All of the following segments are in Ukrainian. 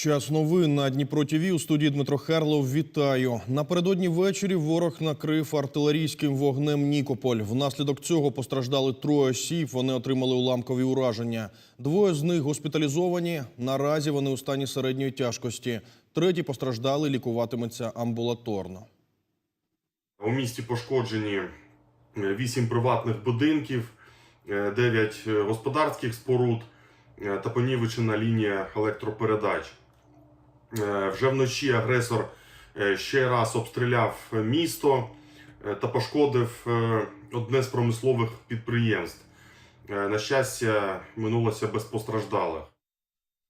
Час новин на Дніпро ТВ у студії Дмитро Херлов. Вітаю. Напередодні ввечері ворог накрив артилерійським вогнем Нікополь. Внаслідок цього постраждали троє осіб. Вони отримали уламкові ураження. Двоє з них госпіталізовані. Наразі вони у стані середньої тяжкості. Треті постраждали, лікуватиметься амбулаторно. У місті пошкоджені 8 приватних будинків, 9 господарських споруд е, та понівечена лінія електропередач. Е, Вже вночі агресор е, ще раз обстріляв місто е, та пошкодив одне з промислових підприємств. На щастя, минулося без постраждалих.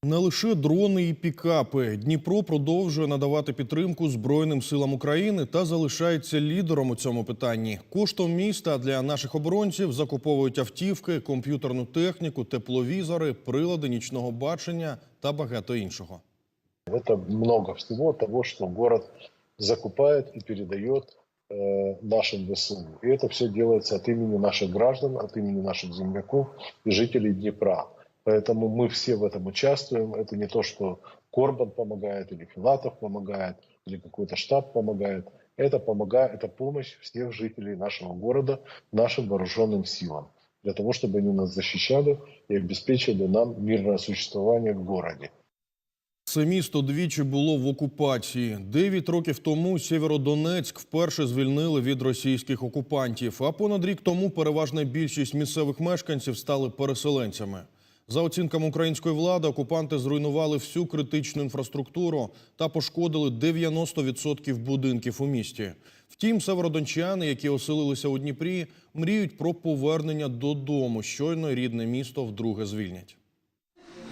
Не лише дрони і пікапи. Дніпро продовжує надавати підтримку Збройним силам України та залишається лідером у цьому питанні. Коштом міста для наших оборонців закуповують автівки, комп'ютерну техніку, тепловізори, прилади нічного бачення та багато іншого. Это много всего того, что город закупает и передает э, нашим ВСУ. И это все делается от имени наших граждан, от имени наших земляков и жителей Днепра. Поэтому мы все в этом участвуем. Это не то, что Корбан помогает, или Филатов помогает, или какой-то штаб помогает. Это помогает, это помощь всех жителей нашего города, нашим вооруженным силам. Для того, чтобы они нас защищали и обеспечили нам мирное существование в городе. Це місто двічі було в окупації. Дев'ять років тому Сєвєродонецьк вперше звільнили від російських окупантів. А понад рік тому переважна більшість місцевих мешканців стали переселенцями. За оцінками української влади, окупанти зруйнували всю критичну інфраструктуру та пошкодили 90% будинків у місті. Втім, северодончани, які оселилися у Дніпрі, мріють про повернення додому. Щойно рідне місто вдруге звільнять.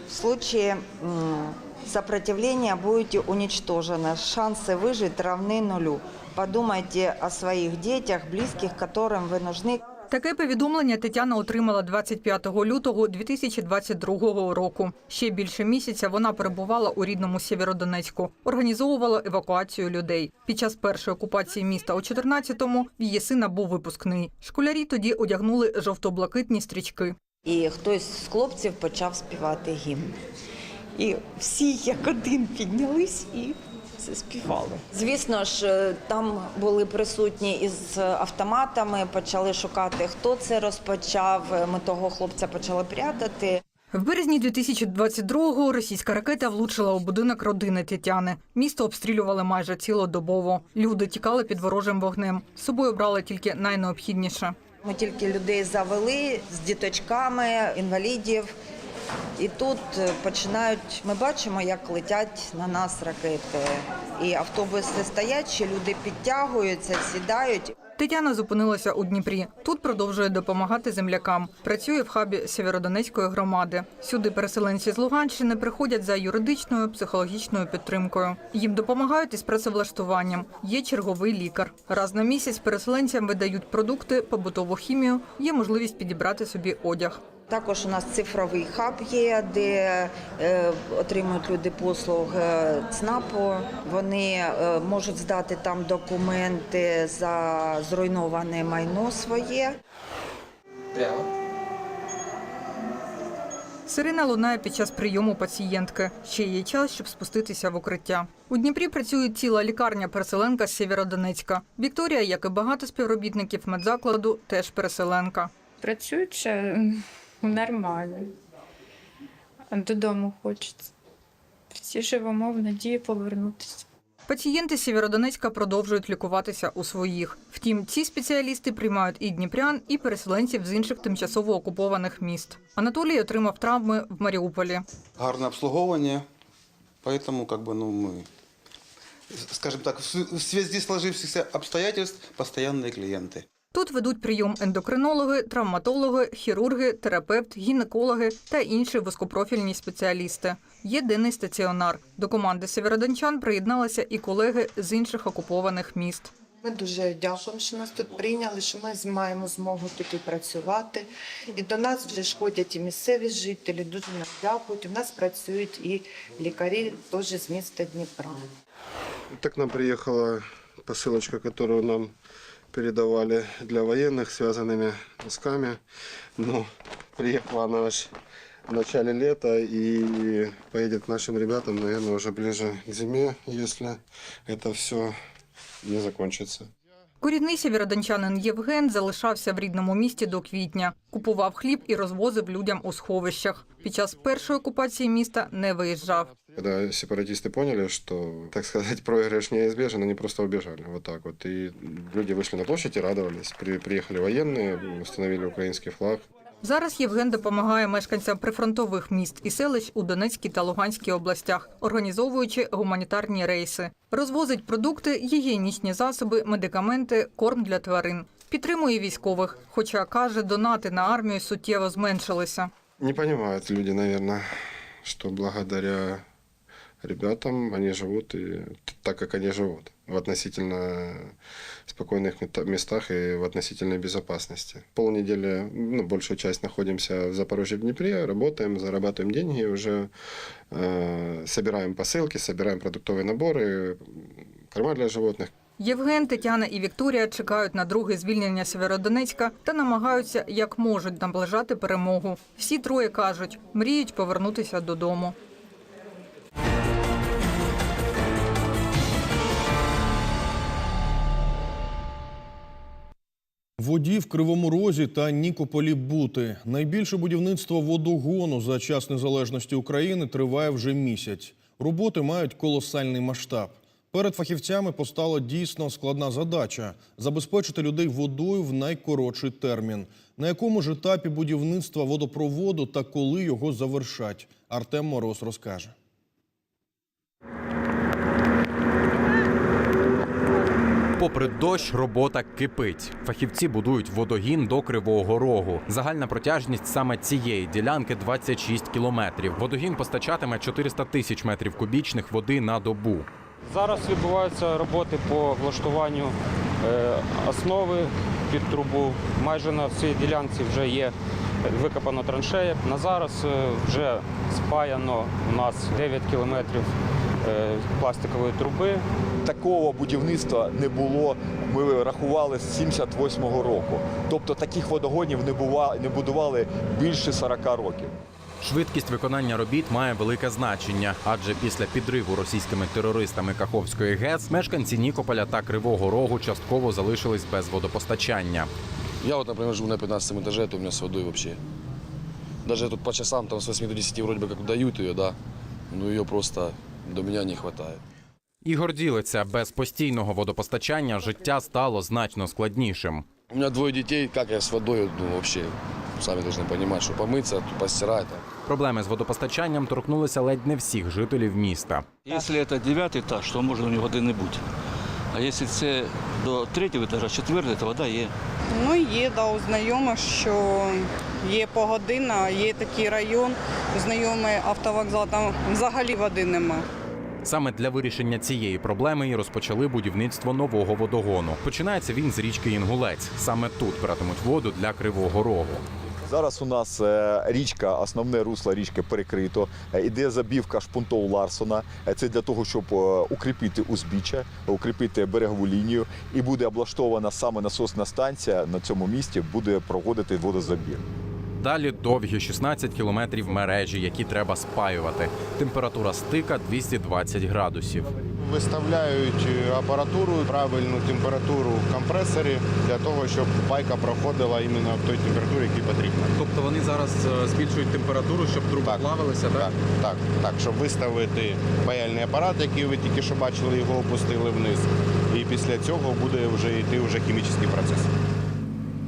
В случае м, сопротивления будете уничтожены. Шансы выжить равны нулю. Подумайте о своих детях, близких, которым вы нужны. Таке повідомлення Тетяна отримала 25 лютого 2022 року. Ще більше місяця вона перебувала у рідному Сєвєродонецьку, організовувала евакуацію людей. Під час першої окупації міста у 14-му в її сина був випускний. Школярі тоді одягнули жовто-блакитні стрічки. І хтось з хлопців почав співати гімн. І всі як один піднялись і заспівали. Звісно ж, е, там були присутні із автоматами, почали шукати, хто це розпочав. Ми того хлопця почали прятати. В березні 2022-го російська ракета влучила у будинок родини Тетяни. Місто обстрілювали майже цілодобово. Люди тікали під ворожим вогнем. З собою брали тільки найнеобхідніше. Ми тільки людей завели з діточками, інвалідів. І тут е, починають, ми бачимо, як летять на нас ракети. І автобуси стоять, люди підтягуються, сідають. Тетяна зупинилася у Дніпрі. Тут продовжує допомагати землякам. Працює в хабі Сєвєродонецької громади. Сюди переселенці з Луганщини приходять за юридичною психологічною підтримкою. Їм допомагають із працевлаштуванням. Є черговий лікар. Раз на місяць переселенцям видають продукти, побутову хімію. Є можливість підібрати собі одяг. Також у нас цифровий хаб є, де е, отримують люди послуг е, ЦНАПу. Вони е, можуть здати там документи за зруйноване майно своє. Прямо. Сирена лунає під час прийому пацієнтки. Ще є час, щоб спуститися в укриття. У Дніпрі працює ціла лікарня переселенка з Сєвєродонецька. Вікторія, як і багато співробітників медзакладу, теж переселенка. Працюючи м, нормально. А Додому хочеться. Всі живемо в надії повернутися. Пацієнти з Сєвєродонецька продовжують лікуватися у своїх. Втім, ці спеціалісти приймають і дніпрян, і переселенців з інших тимчасово окупованих міст. Анатолій отримав травми в Маріуполі. Гарне обслуговування, поэтому как бы, ну, мы, скажем так, в св- в связи сложившихся обстоятельств постоянные клиенты. Тут ведуть прийом ендокринологи, травматологи, хірурги, терапевт, гінекологи та інші вузькопрофільні спеціалісти. Є денний стаціонар. До команди сєвєродончан приєдналися і колеги з інших окупованих міст. Ми дуже дякуємо, що нас тут прийняли, що ми маємо змогу тут і працювати. І до нас вже ж ходять і місцеві жителі, дуже нам дякують. У нас працюють і лікарі теж з міста Дніпра. Так нам приехала посылочка, которую нам передавали для военных связанными носками. Но приехала она аж в начале лета и поедет к нашим ребятам, наверное, уже ближе к зиме, если это все не закончится. Корінний сєвєродончанин Євген залишався в рідному місті до квітня. Купував хліб і розвозив людям у сховищах. Під час першої окупації міста не виїжджав. Когда сепаратисты поняли, что, так сказать, проигрыш неизбежен, они просто убежали. Вот так вот. И люди вышли на площадь и радовались. При- приехали военные, установили украинский флаг. Зараз Євген допомагає мешканцям прифронтових міст і селищ у Донецькій та Луганській областях, організовуючи гуманітарні рейси. Розвозить продукти, гігієнічні засоби, медикаменти, корм для тварин. Підтримує військових, хоча каже, донати на армію суттєво зменшилися. Не понимают люди, наверное, что благодаря ребятам они живут и т- так, как они живут. В относительно спокойных мета- местах и в относительной безопасности. Полнедели, ну, большую часть находимся в Запорожье, в Днепре, работаем, зарабатываем деньги, уже э, собираем посылки, собираем продуктовые наборы, корма для животных. Євген, Тетяна і Вікторія чекають на друге звільнення Сєвєродонецька та намагаються як можуть наближати перемогу. Всі троє кажуть, мріють повернутися додому. Воді в Кривому Розі та Нікополі Бути. Найбільше будівництво водогону за час незалежності України триває вже місяць. Роботи мають колосальний масштаб. Перед фахівцями постала дійсно складна задача забезпечити людей водою в найкоротший термін. На якому ж етапі будівництва водопроводу та коли його завершать, Артем Мороз розкаже. Попри дощ, робота кипить. Фахівці будують водогін до Кривого Рогу. Загальна протяжність саме цієї ділянки 26 кілометрів. Водогін постачатиме 400 тисяч метрів кубічних води на добу. Зараз відбуваються роботи по влаштуванню е, основи під трубу. Майже на всій ділянці вже є викопано траншея. На зараз е, вже спаяно у нас 9 кілометрів пластикової труби. Такого будівництва не було. Ми рахували з 78-го року. Тобто таких водогонів не бува не будували більше 40 років. Швидкість виконання робіт має велике значення, адже після підриву російськими терористами Каховської ГЕС мешканці Нікополя та Кривого Рогу частково залишились без водопостачання. Я вот, например, живу на 15 этаже, это у меня с водой вообще. Даже тут по часам, там с 8 до 10 вроде бы как дают ее, да, но ее просто до меня не хватает. Ігор ділиться, без постійного водопостачання життя стало значно складнішим. У меня двое детей, как я с водой, ну вообще, сами должны понимать, что помыться, постирать. Проблеми з водопостачанням торкнулися ледь не всіх жителів міста. Якщо це дев'ятий етаж, то може у нього води не бути. А якщо це до третього етажа, четвертий, то вода є. Ну, є, да, у знайомих, що є погодина, є такий район, знайомий автовокзал, там взагалі води нема. Саме для вирішення цієї проблеми і розпочали будівництво нового водогону. Починається він з річки Інгулець. Саме тут братимуть воду для Кривого Рогу. Зараз у нас е, річка, основне русло річки перекрито. Е, Іде забівка шпунтов Ларсона. Е, Це для того, щоб укріпити узбіччя, укріпити берегову лінію. І буде облаштована саме насосна станція на цьому місці, буде проводити водозабір. Далі довгі 16 кілометрів мережі, які треба спаювати. Температура стика 220 градусів. Виставляють апаратуру, правильну температуру в компресорі для того, щоб пайка проходила іменно в той температурі, якій потрібно. Тобто вони зараз збільшують температуру, щоб труби Так. плавилися, Так, так, так, щоб виставити паяльний апарат, який ви тільки що бачили, його опустили вниз. І після цього буде вже йти вже хімічний процес.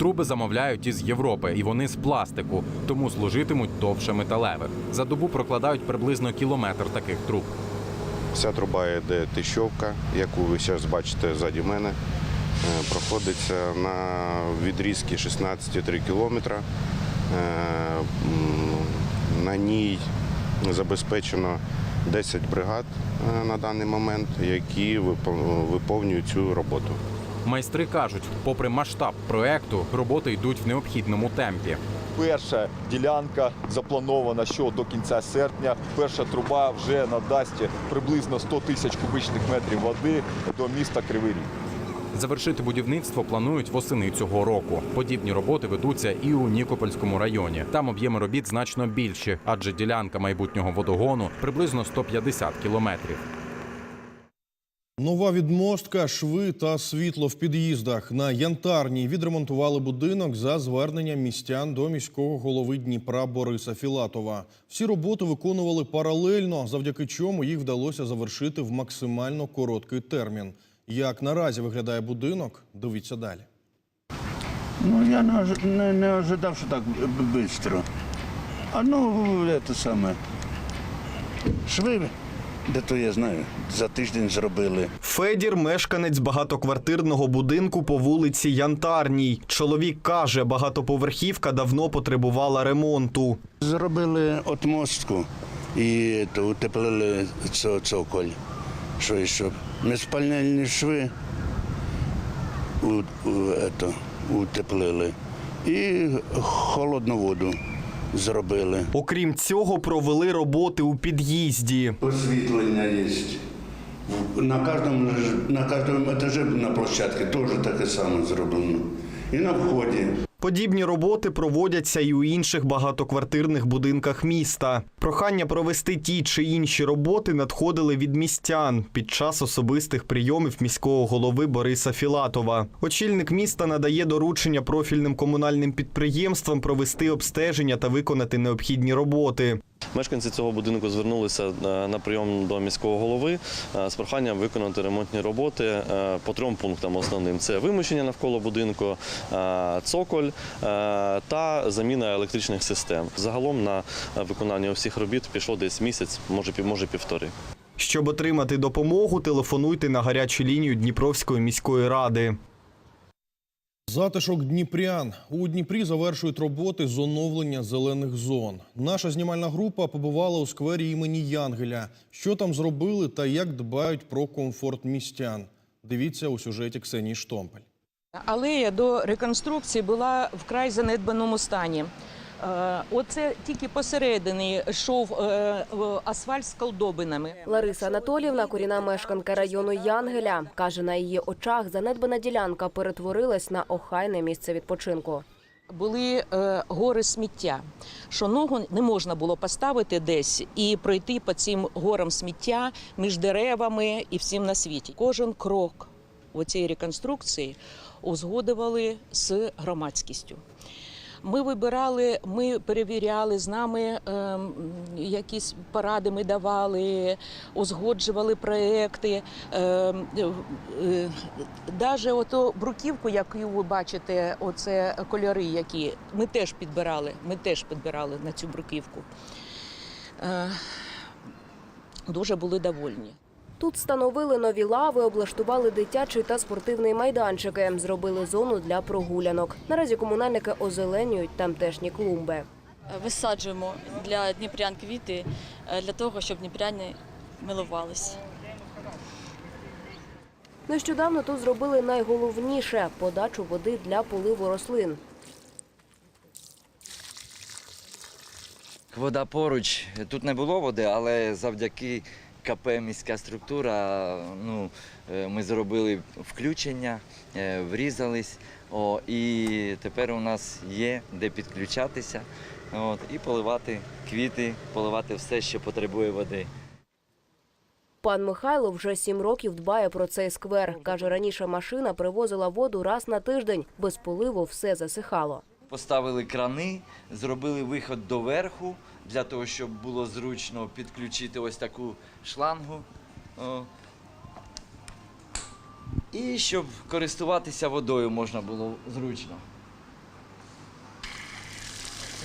Труби замовляють із Європи, і вони з пластику, тому служитимуть довше металевих. За добу прокладають приблизно кілометр таких труб. Вся труба йде тищовка, яку ви зараз бачите ззаді мене. Е, Проходиться на відрізки 16,3 кілометра. Е, На ній забезпечено 10 бригад е, на даний момент, які випо- виповнюють цю роботу. Майстри кажуть, попри масштаб проекту, роботи йдуть в необхідному темпі. Перша ділянка запланована, що до кінця серпня перша труба вже надасть приблизно 100 тисяч кубичних метрів води до міста Кривий Ріг. Завершити будівництво планують восени цього року. Подібні роботи ведуться і у Нікопольському районі. Там об'єми робіт значно більші, адже ділянка майбутнього водогону приблизно 150 кілометрів. Нова відмостка, шви та світло в під'їздах. На Янтарній відремонтували будинок за зверненням містян до міського голови Дніпра Бориса Філатова. Всі роботи виконували паралельно, завдяки чому їх вдалося завершити в максимально короткий термін. Як наразі виглядає будинок, дивіться далі. Ну, я не, не, не ожидав, що так швидко. А ну, це саме. Шви, де то я знаю, за тиждень зробили. Федір мешканець багатоквартирного будинку по вулиці Янтарній. Чоловік каже, багатоповерхівка давно потребувала ремонту. Зробили отмостку і то утеплили цо- цоколь. Що іще? Неспальнельні шви у, у, ето, утеплили. І холодну воду зробили. Окрім цього, провели роботи у під'їзді. Освітлення є. На кожному, на кожному етажі на площадці теж таке саме зроблено. І на вході. Подібні роботи проводяться і у інших багатоквартирних будинках міста. Прохання провести ті чи інші роботи надходили від містян під час особистих прийомів міського голови Бориса Філатова. Очільник міста надає доручення профільним комунальним підприємствам провести обстеження та виконати необхідні роботи. Мешканці цього будинку звернулися е, на прийом до міського голови е, з проханням виконати ремонтні роботи е, по трьом пунктам основним: це вимощення навколо будинку, цоколь та заміна електричних систем. Загалом на виконання усіх робіт пішло десь місяць, може може півтори. Щоб отримати допомогу, телефонуйте на гарячу лінію Дніпровської міської ради. Затишок Дніпрян у Дніпрі завершують роботи з оновлення зелених зон. Наша знімальна група побувала у сквері імені Янгеля. Що там зробили та як дбають про комфорт містян? Дивіться у сюжеті Ксенії Штомпель. Алея до реконструкції була вкрай занедбаному стані. Е, Оце тільки посередині йшов е, в- асфальт з колдобинами. Лариса Анатоліївна, корінна мешканка району Янгеля, каже, на її очах занедбана ділянка перетворилась на охайне місце відпочинку. Були е, гори сміття, що ногу не можна було поставити десь і пройти по цим горам сміття між деревами і всім на світі. Кожен крок у цій реконструкції узгодували з громадськістю. Ми вибирали, ми перевіряли з нами ем, якісь поради. Ми давали, узгоджували проекти. Ем, е, Даже ото бруківку, яку ви бачите, оце кольори, які ми теж підбирали. Ми теж підбирали на цю бруківку. Е, Дуже були довольні. Тут встановили нові лави, облаштували дитячий та спортивний майданчики, зробили зону для прогулянок. Наразі комунальники озеленюють тамтешні клумби. Висаджуємо для дніпрян квіти е, для того, щоб дніпряни милувалися. Нещодавно тут зробили найголовніше подачу води для поливу рослин. Вода поруч. Тут не було води, але завдяки КП міська структура ну, е, ми зробили включення, е, врізались. О, і тепер у нас є де підключатися от, і поливати квіти, поливати все, що потребує води. Пан Михайло вже сім років дбає про цей сквер. Каже, раніше машина привозила воду раз на тиждень. Без поливу все засихало. Поставили крани, зробили виход до верху для того, щоб було зручно підключити ось таку шлангу. І щоб користуватися водою можна було зручно.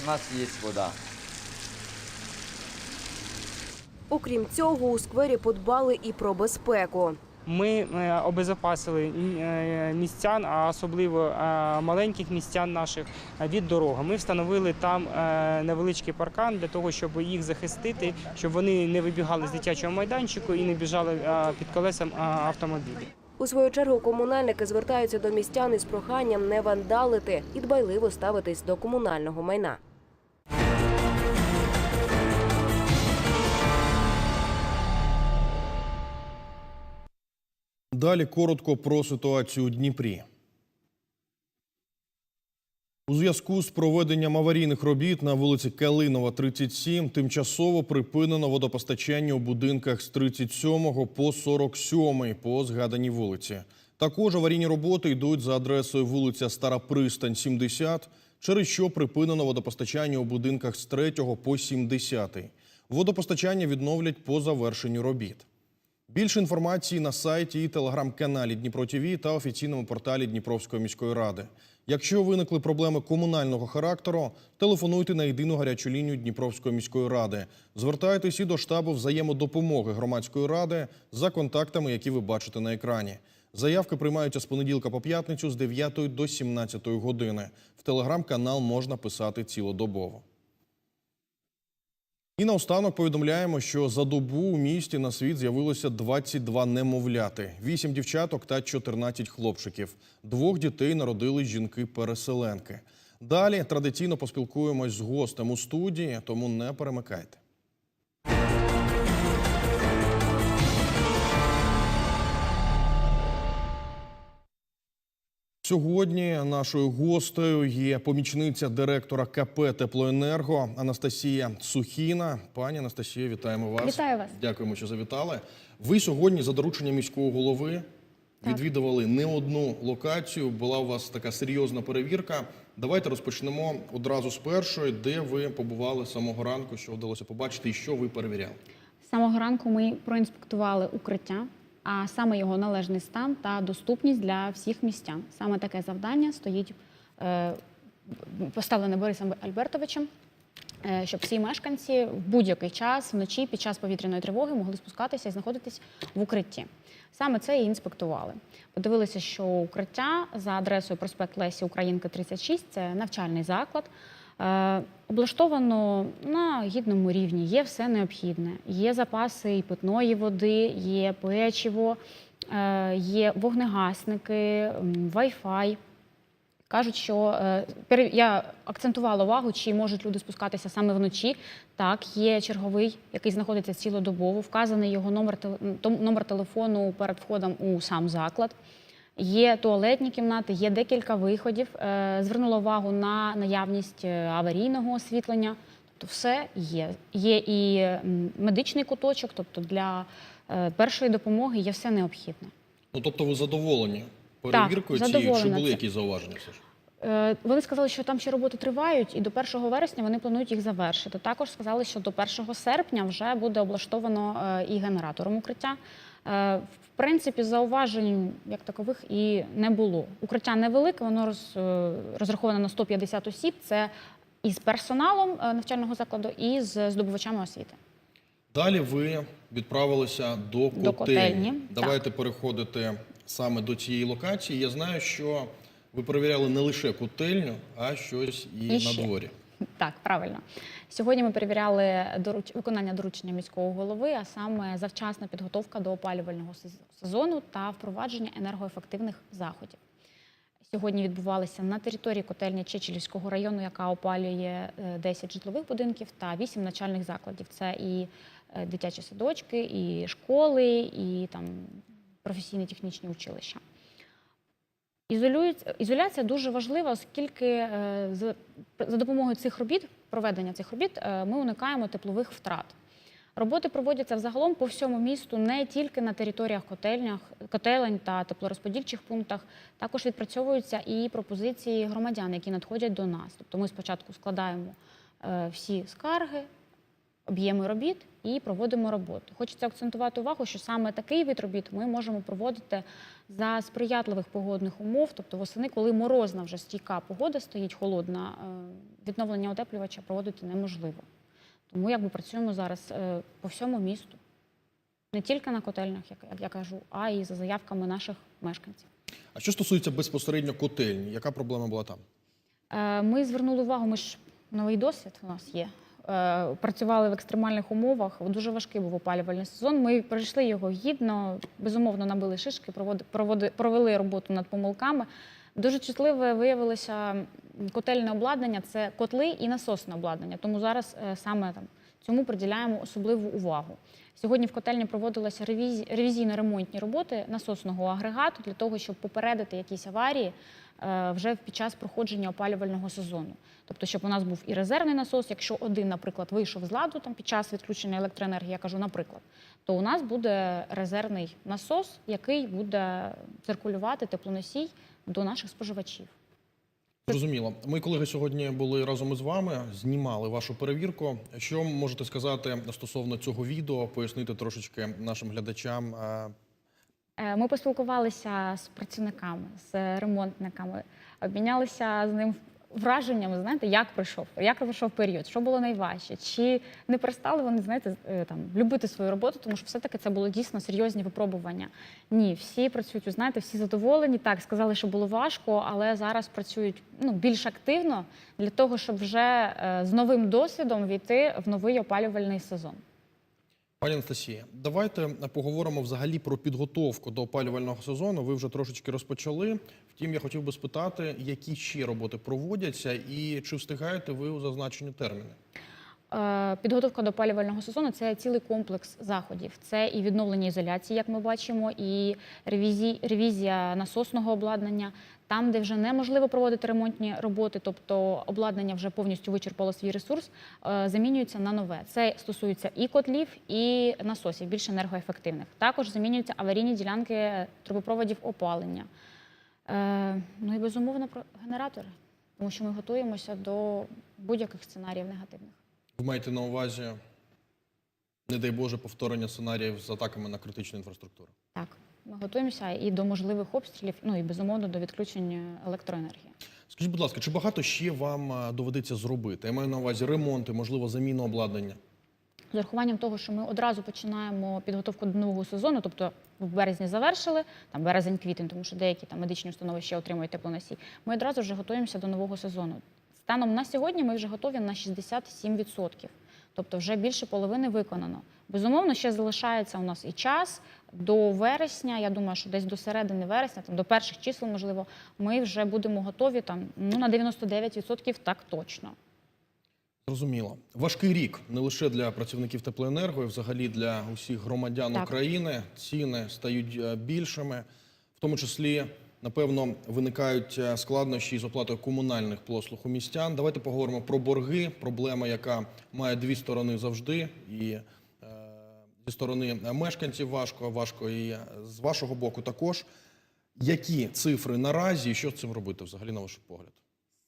У нас є вода. Окрім цього, у сквері подбали і про безпеку. Ми е, обезопасили е, містян, а особливо е, маленьких містян наших від дороги. Ми встановили там невеличкий паркан для того, щоб їх захистити, щоб вони не вибігали з дитячого майданчику і не біжали під колесом автомобілів. У свою чергу комунальники звертаються до містян із проханням не вандалити і дбайливо ставитись до комунального майна. Далі коротко про ситуацію у Дніпрі. У зв'язку з проведенням аварійних робіт на вулиці Калинова, 37, тимчасово припинено водопостачання у будинках з 37 по 47 по згаданій вулиці. Також аварійні роботи йдуть за адресою вулиця Стара Пристань, 70, через що припинено водопостачання у будинках з 3 по 70. Водопостачання відновлять по завершенню робіт. Більше інформації на сайті і телеграм-каналі Дніпро ТІВІ та офіційному порталі Дніпровської міської ради. Якщо виникли проблеми комунального характеру, телефонуйте на єдину гарячу лінію Дніпровської міської ради. Звертайтесь і до штабу взаємодопомоги громадської ради за контактами, які ви бачите на екрані. Заявки приймаються з понеділка по п'ятницю з 9 до 17 години. В телеграм-канал можна писати цілодобово. І наостанок повідомляємо, що за добу у місті на світ з'явилося 22 немовляти, 8 дівчаток та 14 хлопчиків. Двох дітей народили жінки-переселенки. Далі традиційно поспілкуємось з гостем у студії, тому не перемикайте. Сьогодні нашою гостею є помічниця директора КП Теплоенерго Анастасія Сухіна. Пані Анастасія, вітаємо вас. Вітаю вас. Дякуємо, що завітали. Ви сьогодні за дорученням міського голови відвідували не одну локацію. Була у вас така серйозна перевірка. Давайте розпочнемо одразу з першої, де ви побували з самого ранку, що вдалося побачити, і що ви перевіряли. З самого ранку ми проінспектували укриття, а саме його належний стан та доступність для всіх містян. Саме таке завдання стоїть е, поставлене Борисом Альбертовичем, е, щоб всі мешканці в будь-який час вночі під час повітряної тривоги могли спускатися і знаходитись в укритті. Саме це і інспектували. Подивилися, що укриття за адресою проспект Лесі Українки 36 – це навчальний заклад. Е, Облаштовано на гідному рівні, є все необхідне. Є запаси і питної води, є печиво, е, є вогнегасники, Wi-Fi. Кажуть, що е, я акцентувала увагу, чи можуть люди спускатися саме вночі. Так, є черговий, який знаходиться цілодобово, вказаний його номер, номер телефону перед входом у сам заклад. Є туалетні кімнати, є декілька виходів. Е, Звернула увагу на наявність е, аварійного освітлення. Тобто все є. Є і медичний куточок, тобто для е, першої допомоги є все необхідне. Ну тобто, ви задоволені перевіркою Так, цією? Чи були якісь зауваження? Все ж? Вони сказали, що там ще роботи тривають, і до 1 вересня вони планують їх завершити. Також сказали, що до 1 серпня вже буде облаштовано і генератором укриття. Е, В принципі, зауважень як такових і не було. Укриття невелике, воно роз, е, розраховане на 150 осіб. Це із персоналом е, навчального закладу, і з здобувачами освіти. Далі ви відправилися до. До котельні, Давайте переходити саме до цієї локації. Я знаю, що ви перевіряли не лише котельню, а щось і, І на ще. дворі. Так, правильно. Сьогодні ми перевіряли доруч... виконання доручення міського голови, а саме завчасна підготовка до опалювального сезону та впровадження енергоефективних заходів. Сьогодні відбувалися на території котельні Чечелівського району, яка опалює е, 10 житлових будинків та 8 начальних закладів. Це і е, дитячі садочки, і школи, і там професійні технічні училища. Ізоляція дуже важлива, оскільки е, за, за допомогою цих робіт, проведення цих робіт, е, ми уникаємо теплових втрат. Роботи проводяться взагалом по всьому місту, не тільки на територіях котельнях, котелень та теплорозподільчих пунктах. Також відпрацьовуються і пропозиції громадян, які надходять до нас. Тобто ми спочатку складаємо е, всі скарги, об'єми робіт і проводимо роботу. Хочеться акцентувати увагу, що саме такий вид робіт ми можемо проводити за сприятливих погодних умов, тобто восени, коли морозна вже стійка погода стоїть, холодна, е, відновлення утеплювача проводити неможливо. Тому якби працюємо зараз е, по всьому місту, не тільки на котельнях, як, як я кажу, а й за заявками наших мешканців. А що стосується безпосередньо котельні, яка проблема була там? Е, Ми звернули увагу, ми ж новий досвід у нас є. Е, Працювали в екстремальних умовах. Дуже важкий був опалювальний сезон. Ми пройшли його гідно, безумовно набили шишки, провели роботу над помилками. Дуже чутливе виявилося котельне обладнання це котли і насосне обладнання. Тому зараз е, саме там цьому приділяємо особливу увагу. Сьогодні в котельні проводилися ревізі- ревізійно-ремонтні роботи насосного агрегату для того, щоб попередити якісь аварії вже під час проходження опалювального сезону. Тобто, щоб у нас був і резервний насос, якщо один, наприклад, вийшов з ладу там під час відключення електроенергії, я кажу, наприклад, то у нас буде резервний насос, який буде циркулювати теплоносій до наших споживачів. Зрозуміло. Ми, колеги, сьогодні були разом із вами, знімали вашу перевірку. Що можете сказати стосовно цього відео, пояснити трошечки нашим глядачам? Е, Ми поспілкувалися з працівниками, з ремонтниками, обмінялися з ним враженнями, знаєте, як пройшов, як пройшов період, що було найважче, чи не перестали вони, знаєте, е, там любити свою роботу, тому що все-таки це було дійсно серйозні випробування. Ні, всі працюють, знаєте, всі задоволені. Так, сказали, що було важко, але зараз працюють ну, більш активно для того, щоб вже е, з новим досвідом війти в новий опалювальний сезон. Пані Анастасія, давайте поговоримо взагалі про підготовку до опалювального сезону. Ви вже трошечки розпочали. Втім, я хотів би спитати, які ще роботи проводяться і чи встигаєте ви у зазначені терміни? Е, Підготовка до опалювального сезону це цілий комплекс заходів. Це і відновлення ізоляції, як ми бачимо, і ревізі- ревізія насосного обладнання. Там, де вже неможливо проводити ремонтні роботи, тобто обладнання вже повністю вичерпало свій ресурс, е, замінюється на нове. Це стосується і котлів, і насосів, більш енергоефективних. Також замінюються аварійні ділянки трубопроводів опалення. Е, Ну і безумовно про генератори, тому що ми готуємося до будь-яких сценаріїв негативних. Ви маєте на увазі, не дай Боже, повторення сценаріїв з атаками на критичну інфраструктуру? Так, ми готуємося і до можливих обстрілів, ну і безумовно до відключення електроенергії. Скажіть, будь ласка, чи багато ще вам доведеться зробити? Я маю на увазі ремонти, можливо, заміну обладнання. З урахуванням того, що ми одразу починаємо підготовку до нового сезону, тобто в березні завершили, там березень-квітень, тому що деякі там медичні установи ще отримують теплоносій. Ми одразу вже готуємося до нового сезону. Станом на сьогодні ми вже готові на 67%. Тобто вже більше половини виконано. Безумовно, ще залишається у нас і час до вересня. Я думаю, що десь до середини вересня, там до перших чисел, можливо, ми вже будемо готові там ну на 99% так точно. Зрозуміло. Важкий рік не лише для працівників теплоенерго, і взагалі для усіх громадян Так. України. Ціни стають е, більшими, в тому числі, напевно, виникають е, складнощі з оплатою комунальних послуг у містян. Давайте поговоримо про борги, проблема, яка має дві сторони завжди. І е, зі сторони мешканців важко, важко і е, з вашого боку також. Які цифри наразі і що з цим робити взагалі на ваш погляд?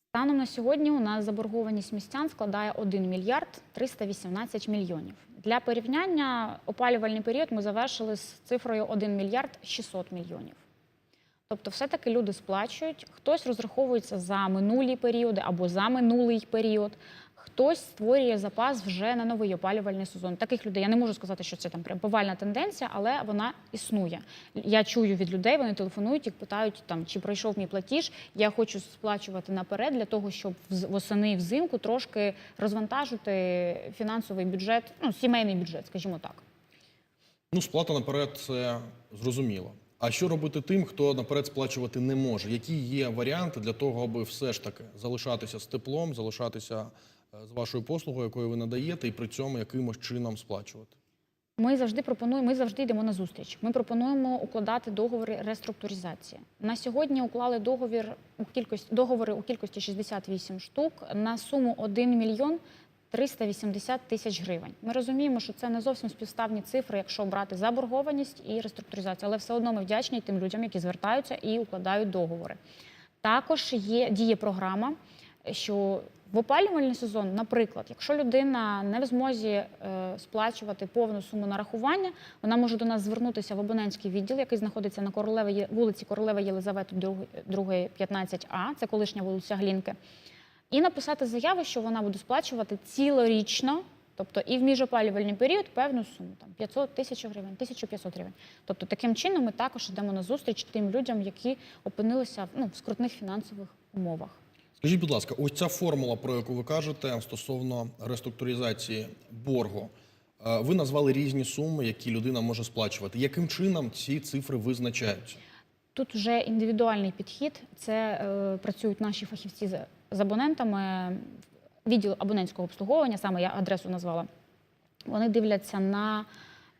Станом на сьогодні у нас заборгованість містян складає 1 мільярд 318 мільйонів. Для порівняння опалювальний період ми завершили з цифрою 1 мільярд 600 мільйонів. Тобто, все-таки люди сплачують, хтось розраховується за минулі періоди або за минулий період, хтось створює запас вже на новий опалювальний сезон. Таких людей я не можу сказати, що це там прям повальна тенденція, але вона існує. Я чую від людей, вони телефонують і питають, там, чи пройшов мій платіж. Я хочу сплачувати наперед для того, щоб восени взимку трошки розвантажити фінансовий бюджет, ну, сімейний бюджет, скажімо так. Ну, сплата наперед це зрозуміло. А що робити тим, хто наперед сплачувати не може? Які є варіанти для того, аби все ж таки залишатися з теплом, залишатися е, з вашою послугою, якою ви надаєте, і при цьому якимось чином сплачувати? Ми завжди пропонуємо, ми завжди йдемо на зустріч. Ми пропонуємо укладати договори реструктуризації. На сьогодні уклали договір у кількості договори у кількості 68 штук на суму 1 мільйон 380 тисяч гривень. Ми розуміємо, що це не зовсім співставні цифри, якщо брати заборгованість і реструктуризацію, але все одно ми вдячні тим людям, які звертаються і укладають договори. Також є діє програма, що в опалювальний сезон, наприклад, якщо людина не в змозі е, сплачувати повну суму нарахування, вона може до нас звернутися в абонентський відділ, який знаходиться на Королева Є- вулиці Королева Єлизавети 2, 15А, це колишня вулиця Глінки, і написати заяву, що вона буде сплачувати цілорічно. Тобто і в міжопалювальний період певну суму, там 500 тисяч гривень, 1500 гривень. Тобто таким чином ми також йдемо на зустріч тим людям, які опинилися ну, в скрутних фінансових умовах. Скажіть, будь ласка, ось ця формула, про яку ви кажете стосовно реструктуризації боргу. е, Ви назвали різні суми, які людина може сплачувати. Яким чином ці цифри визначаються? Тут вже індивідуальний підхід. Це е, працюють наші фахівці з, абонентами, відділ абонентського обслуговування, саме я адресу назвала. Вони дивляться на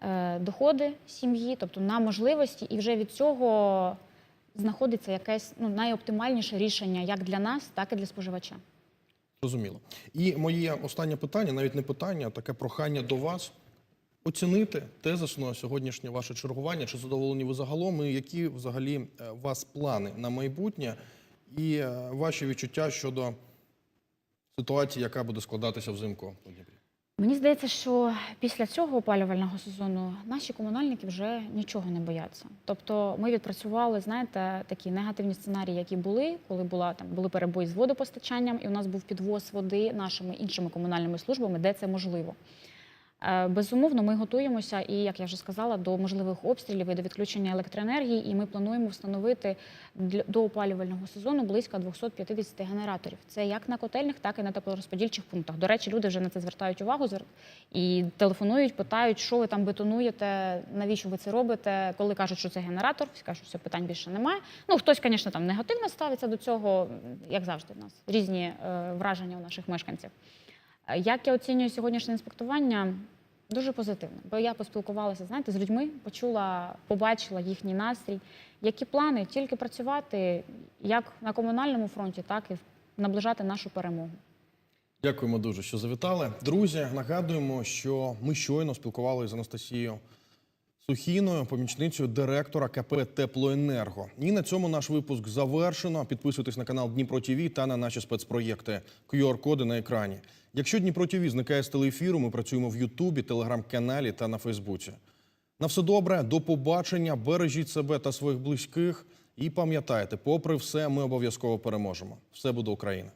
е, доходи сім'ї, тобто на можливості, і вже від цього знаходиться якесь ну, найоптимальніше рішення як для нас, так і для споживача. Зрозуміло. І моє останнє питання, навіть не питання, а таке прохання до вас. Оцінити тезисно сьогоднішнє ваше чергування, чи задоволені ви загалом, і які взагалі е, у вас плани на майбутнє, і е, ваші відчуття щодо ситуації, яка буде складатися взимку у Дніпрі. Мені здається, що після цього опалювального сезону наші комунальники вже нічого не бояться. Тобто ми відпрацювали, знаєте, такі негативні сценарії, які були, коли була там були перебої з водопостачанням, і у нас був підвоз води нашими іншими комунальними службами, де це можливо. Е, Безумовно, ми готуємося і, як я вже сказала, до можливих обстрілів і до відключення електроенергії. І ми плануємо встановити до опалювального сезону близько 250 генераторів. Це як на котельних, так і на теплорозподільчих пунктах. До речі, люди вже на це звертають увагу і телефонують, питають, що ви там бетонуєте, навіщо ви це робите. Коли кажуть, що це генератор, всі кажуть, що питань більше немає. Ну хтось, звісно, там негативно ставиться до цього, як завжди, в нас різні е, враження у наших мешканців. Е, Як я оцінюю сьогоднішнє інспектування? Дуже позитивно, бо я поспілкувалася, знаєте, з людьми, почула, побачила їхній настрій. Які плани тільки працювати як на комунальному фронті, так і наближати нашу перемогу. Дякуємо дуже, що завітали. Друзі, нагадуємо, що ми щойно спілкувалися з Анастасією Сухіною, помічницею директора КП Теплоенерго. І на цьому наш випуск завершено. Підписуйтесь на канал Дніпро ТВ та на наші спецпроєкти. QR-коди на екрані. Якщо Дніпро ТВ зникає з телеефіру, ми працюємо в Ютубі, телеграм-каналі та на Фейсбуці. На все добре, до побачення. Бережіть себе та своїх близьких. І пам'ятайте, попри все, ми обов'язково переможемо. Все буде Україна.